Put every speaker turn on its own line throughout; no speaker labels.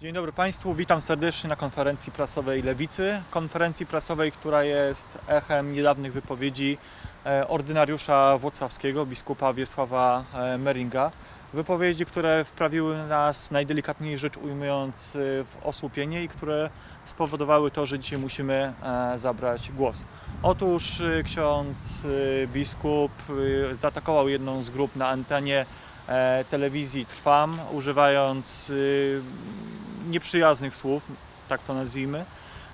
Dzień dobry Państwu, witam serdecznie na konferencji prasowej Lewicy. Konferencji prasowej, która jest echem niedawnych wypowiedzi e, ordynariusza włocławskiego, biskupa Wiesława e, Meringa. Wypowiedzi, które wprawiły nas najdelikatniej rzecz ujmując e, w osłupienie i które spowodowały to, że dzisiaj musimy zabrać głos. Otóż ksiądz biskup zaatakował jedną z grup na antenie telewizji Trwam, używając nieprzyjaznych słów, tak to nazwijmy.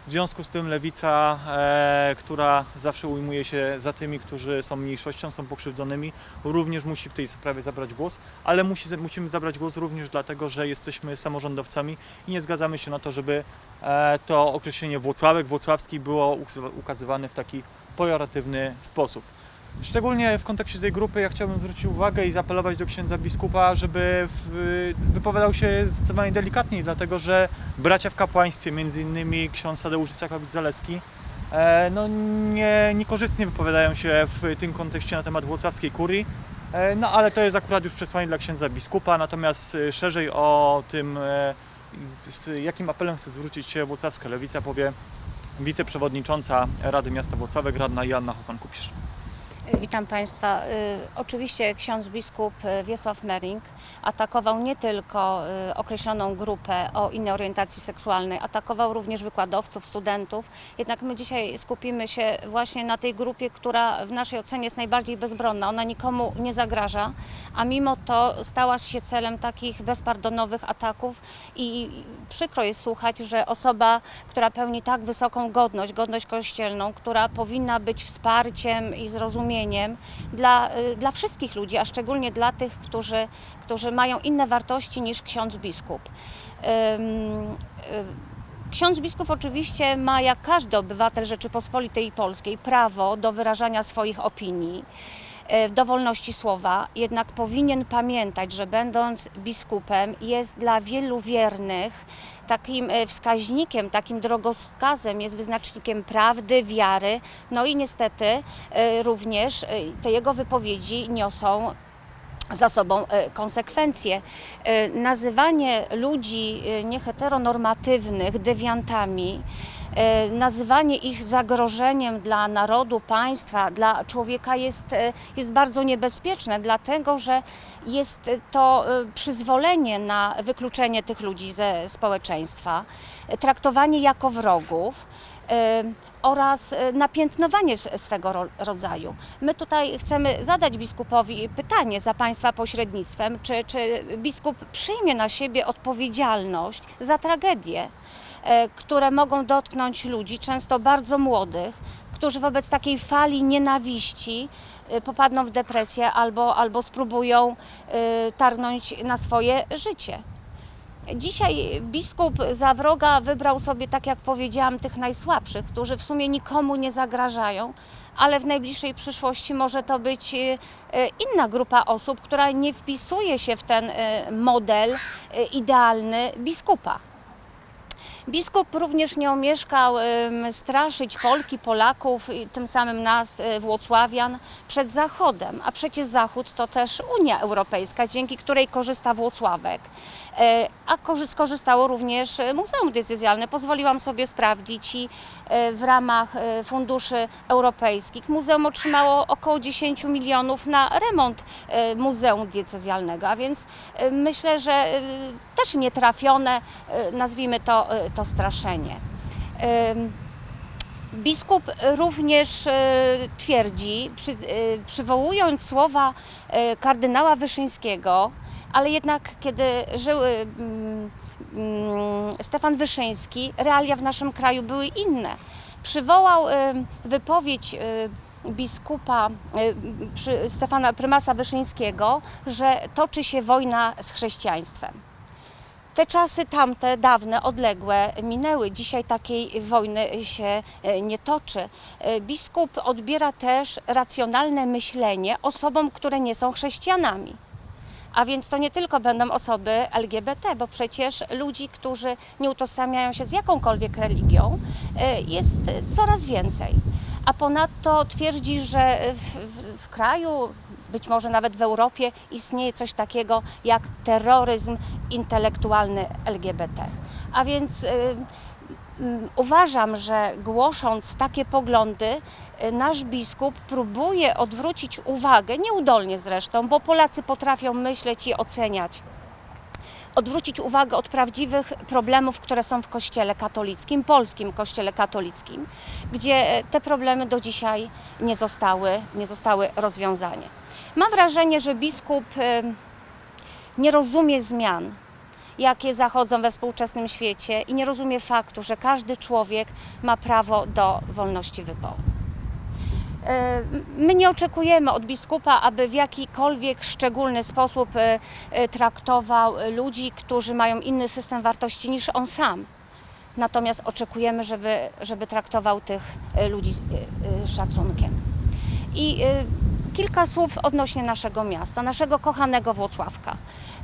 W związku z tym lewica, e, która zawsze ujmuje się za tymi, którzy są mniejszością, są pokrzywdzonymi, również musi w tej sprawie zabrać głos, ale musi, musimy zabrać głos również dlatego, że jesteśmy samorządowcami i nie zgadzamy się na to, żeby e, to określenie Włocławek, Włocławski było ukaz- ukazywane w taki pejoratywny sposób. Szczególnie w kontekście tej grupy ja chciałbym zwrócić uwagę i zaapelować do księdza biskupa, żeby wypowiadał się zdecydowanie delikatniej, dlatego że bracia w kapłaństwie, między innymi ksiądz Tadeusz Isakowicz-Zaleski, e, no nie, niekorzystnie wypowiadają się w tym kontekście na temat włocławskiej kurii, e, no ale to jest akurat już przesłanie dla księdza biskupa, natomiast e, szerzej o tym, jakim apelem chce zwrócić się włocławska lewica, powie wiceprzewodnicząca Rady Miasta Włocławek, radna Joanna Hopan-Kupisz.
Witam Państwa. Y, Oczywiście ksiądz biskup y, Wiesław Mering atakował nie tylko y, określoną grupę o innej orientacji seksualnej, atakował również wykładowców, studentów. Jednak my dzisiaj skupimy się właśnie na tej grupie, która w naszej ocenie jest najbardziej bezbronna. Ona nikomu nie zagraża, a mimo to stała się celem takich bezpardonowych ataków i przykro jest słuchać, że osoba, która pełni tak wysoką godność, godność kościelną, która powinna być wsparciem i zrozumieniem dla, y, dla wszystkich ludzi, a szczególnie dla tych, którzy, którzy mają inne wartości niż ksiądz biskup. Y, Ksiądz biskup oczywiście ma, jak każdy obywatel Rzeczypospolitej Polskiej, prawo do wyrażania swoich opinii, e, do wolności słowa, jednak powinien pamiętać, że będąc biskupem jest dla wielu wiernych takim e, wskaźnikiem, takim drogowskazem, jest wyznacznikiem prawdy, wiary, no i niestety również te jego wypowiedzi niosą za sobą e, konsekwencje. E, Nazywanie ludzi e, nieheteronormatywnych dewiantami, nazywanie ich zagrożeniem dla narodu, państwa, dla człowieka jest, jest bardzo niebezpieczne, dlatego że jest to przyzwolenie na wykluczenie tych ludzi ze społeczeństwa, traktowanie jako wrogów oraz e, napiętnowanie swego ro- rodzaju. My tutaj chcemy zadać biskupowi pytanie za Państwa pośrednictwem, czy, czy biskup przyjmie na siebie odpowiedzialność za tragedie, e, które mogą dotknąć ludzi, często bardzo młodych, którzy wobec takiej fali nienawiści popadną w depresję albo, albo spróbują targnąć na swoje życie. Dzisiaj biskup za wroga wybrał sobie, tak jak powiedziałam, tych najsłabszych, którzy w sumie nikomu nie zagrażają, ale w najbliższej przyszłości może to być e, e, inna grupa osób, która nie wpisuje się w ten e, model idealny biskupa. Biskup również nie omieszkał straszyć Polki, Polaków i tym samym nas, Włocławian, przed Zachodem. A przecież Zachód to też Unia Europejska, dzięki której korzysta Włocławek. E, A korzy- skorzystało również e, Muzeum Decyzjalne. Pozwoliłam sobie sprawdzić i e, w ramach funduszy europejskich muzeum otrzymało około 10 milionów na remont Muzeum Diecezjalnego, a więc myślę, że też nietrafione, nazwijmy to, to straszenie. Biskup również twierdzi, przy, przywołując słowa kardynała Wyszyńskiego, ale jednak kiedy żył mm, mm, Stefan Wyszyński, realia w naszym kraju były inne. Przywołał e, wypowiedź e, biskupa e, przy- Stefana Prymasa Wyszyńskiego, że toczy się wojna z chrześcijaństwem. Te czasy tamte, dawne, odległe minęły. Dzisiaj takiej wojny się nie toczy. Biskup odbiera też racjonalne myślenie osobom, które nie są chrześcijanami. A więc to nie tylko będą osoby LGBT, bo przecież ludzi, którzy nie utożsamiają się z jakąkolwiek religią, e, jest coraz więcej. A ponadto twierdzi, że w, w, kraju, być może nawet w Europie, istnieje coś takiego jak terroryzm intelektualny LGBT. A więc y, mm, uważam, że głosząc takie poglądy, y, nasz biskup próbuje odwrócić uwagę, nieudolnie zresztą, bo Polacy potrafią myśleć i oceniać odwrócić uwagę od prawdziwych problemów, które są w Kościele katolickim, polskim Kościele katolickim, gdzie e, te problemy do dzisiaj nie zostały, nie zostały rozwiązane. Mam wrażenie, że biskup nie rozumie zmian, jakie zachodzą we współczesnym świecie i nie rozumie faktu, że każdy człowiek ma prawo do wolności wyboru. E, My nie oczekujemy od biskupa, aby w jakikolwiek szczególny sposób e, e, traktował ludzi, którzy mają inny system wartości niż on sam. Natomiast oczekujemy, żeby, żeby traktował tych ludzi szacunkiem. I kilka słów odnośnie naszego miasta, naszego kochanego Włocławka.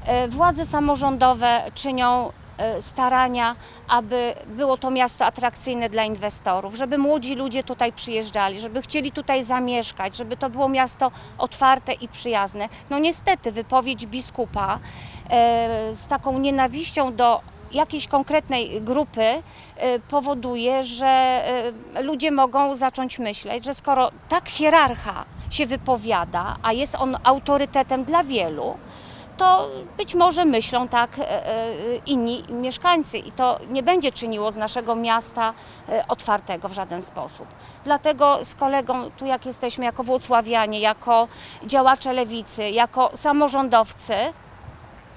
E, Władze samorządowe czynią e, starania, aby było to miasto atrakcyjne dla inwestorów, żeby młodzi ludzie tutaj przyjeżdżali, żeby chcieli tutaj zamieszkać, żeby to było miasto otwarte i przyjazne. No niestety wypowiedź biskupa e, z taką nienawiścią do jakiejś konkretnej grupy powoduje, że ludzie mogą zacząć myśleć, że skoro tak hierarcha się wypowiada, a jest on autorytetem dla wielu, to być może myślą tak e, e, inni mieszkańcy i to nie będzie czyniło z naszego miasta e, otwartego w żaden sposób. Dlatego z kolegą, tu jak jesteśmy jako włocławianie, jako działacze lewicy, jako samorządowcy,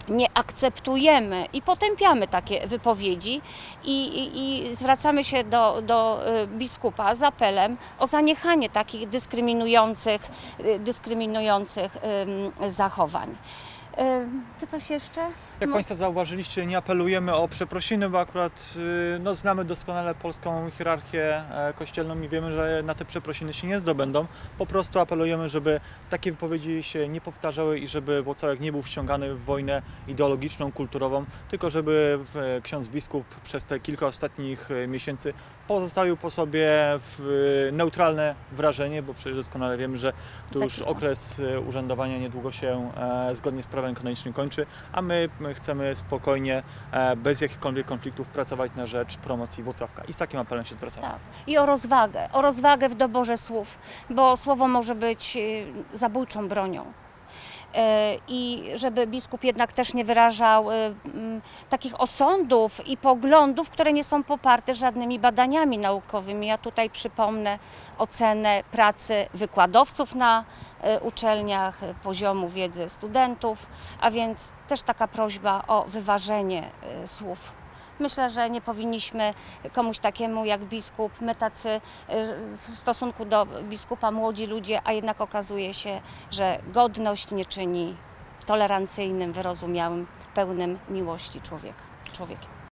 nie akceptujemy i potępiamy takie wypowiedzi i, i, i zwracamy się do, do biskupa z apelem o zaniechanie takich dyskryminujących, dyskryminujących ym, zachowań. Czy coś jeszcze?
Jak
No.
Państwo zauważyliście, nie apelujemy o przeprosiny, bo akurat y, no, znamy doskonale polską hierarchię e, kościelną i wiemy, że na te przeprosiny się nie zdobędą. Po prostu apelujemy, żeby takie wypowiedzi się nie powtarzały i żeby Włocławek nie był wciągany w wojnę ideologiczną, kulturową, tylko żeby e, ksiądz biskup przez te kilka ostatnich e, miesięcy pozostawił po sobie w, neutralne wrażenie, bo przecież doskonale wiemy, że to już okres urzędowania niedługo się zgodnie z prawem kanonicznym kończy, a my, my chcemy spokojnie, e, bez jakichkolwiek konfliktów pracować na rzecz promocji Włocławka. I z takim apelem się zwracamy.
Tak. I o rozwagę, o rozwagę w doborze słów, bo słowo może być y, zabójczą bronią. E, I żeby biskup jednak też nie wyrażał mm, takich osądów i poglądów, które nie są poparte żadnymi badaniami naukowymi. Ja tutaj przypomnę ocenę pracy wykładowców na y, uczelniach, poziomu wiedzy studentów, a więc też taka prośba o wyważenie słów. Myślę, że nie powinniśmy komuś takiemu jak biskup, my tacy y, w stosunku do biskupa młodzi ludzie, a jednak okazuje się, że godność nie czyni tolerancyjnym, wyrozumiałym, pełnym miłości człowieka, człowiekiem.